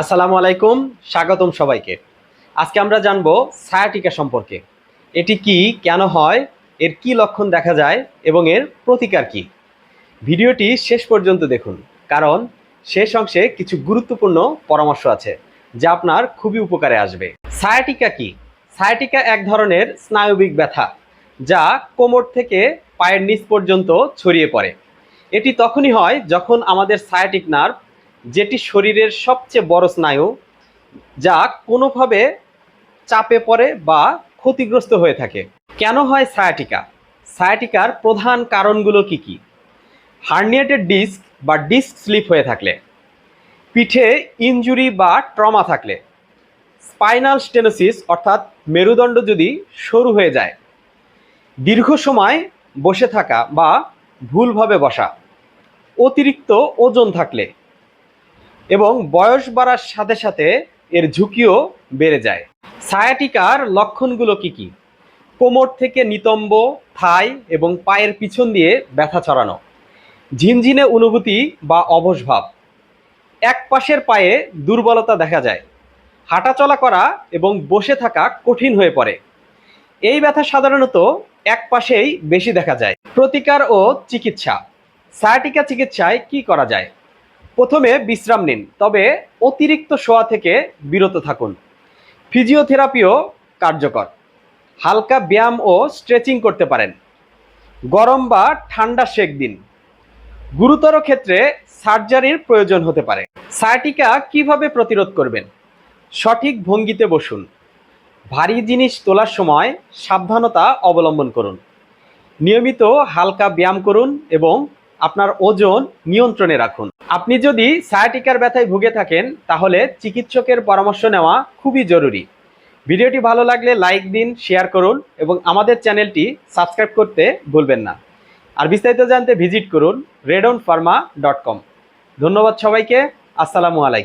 আসসালামু আলাইকুম, স্বাগতম সবাইকে। আজকে আমরা জানব সায়াটিকা সম্পর্কে। এটি কি, কেন হয়, এর কি লক্ষণ দেখা যায় এবং এর প্রতিকার কি? ভিডিওটি শেষ পর্যন্ত দেখুন, কারণ শেষ অংশে কিছু গুরুত্বপূর্ণ পরামর্শ আছে, যা আপনার খুবই উপকারে আসবে। সায়াটিকা কি? সায়াটিকা এক ধরনের স্নায়বিক ব্যথা, যা কোমর থেকে পায়ের নিচ পর্যন্ত ছড়িয়ে পড়ে। এটি তখনই হয় যখন আমাদের সায়াটিক নার্ভ যেটি শরীরের সবচেয়ে বড় স্নায়ু, যা কোনোভাবে চাপে পড়ে বা ক্ষতিগ্রস্ত হয়ে থাকে। কেন হয় সায়াটিকা সায়াটিকার প্রধান কারণগুলো কি কি? হার্নিয়েটেড ডিস্ক বা ডিস্ক স্লিপ হয়ে থাকলে, পিঠে ইনজুরি বা ট্রমা থাকলে স্পাইনাল স্টেনোসিস অর্থাৎ মেরুদণ্ড যদি সরু হয়ে যায়, দীর্ঘ সময় বসে থাকা বা ভুলভাবে বসা, অতিরিক্ত ওজন থাকলে এবং বয়স বাড়ার সাথে সাথে এর ঝুঁকিও বেড়ে যায়। সায়াটিকার লক্ষণগুলো কি কি? কোমর থেকে নিতম্ব, থাই এবং পায়ের পিছন দিয়ে ব্যথা ছড়ানো ঝিনঝিনে অনুভূতি বা অবশ ভাব, এক পাশের পায়ে দুর্বলতা দেখা যায়, হাঁটাচলা করা এবং বসে থাকা কঠিন হয়ে পড়ে। এই ব্যথা সাধারণত এক পাশেই বেশি দেখা যায়। প্রতিকার ও চিকিৎসা। সায়াটিকা চিকিৎসায় কি করা যায়? প্রথমে বিশ্রাম নিন, তবে অতিরিক্ত শোয়া থেকে বিরত থাকুন। ফিজিওথেরাপিও কার্যকর। হালকা ব্যায়াম ও স্ট্রেচিং করতে পারেন। গরম বা ঠান্ডা সেক দিন। গুরুতর ক্ষেত্রে সার্জারির প্রয়োজন হতে পারে। সায়াটিকা কীভাবে প্রতিরোধ করবেন? সঠিক ভঙ্গিতে বসুন। ভারী জিনিস তোলার সময় সাবধানতা অবলম্বন করুন। নিয়মিত হালকা ব্যায়াম করুন এবং আপনার ওজন নিয়ন্ত্রণে রাখুন। আপনি যদি সায়াটিকার ব্যথায় ভুগে থাকেন, তাহলে চিকিৎসকের পরামর্শ নেওয়া খুবই জরুরি। ভিডিওটি ভালো লাগলে লাইক দিন শেয়ার করুন এবং আমাদের চ্যানেলটি সাবস্ক্রাইব করতে ভুলবেন না। আর বিস্তারিত জানতে ভিজিট করুন রেডন ফার্মা ডট কম ধন্যবাদ সবাইকে, আসসালামু আলাইকুম।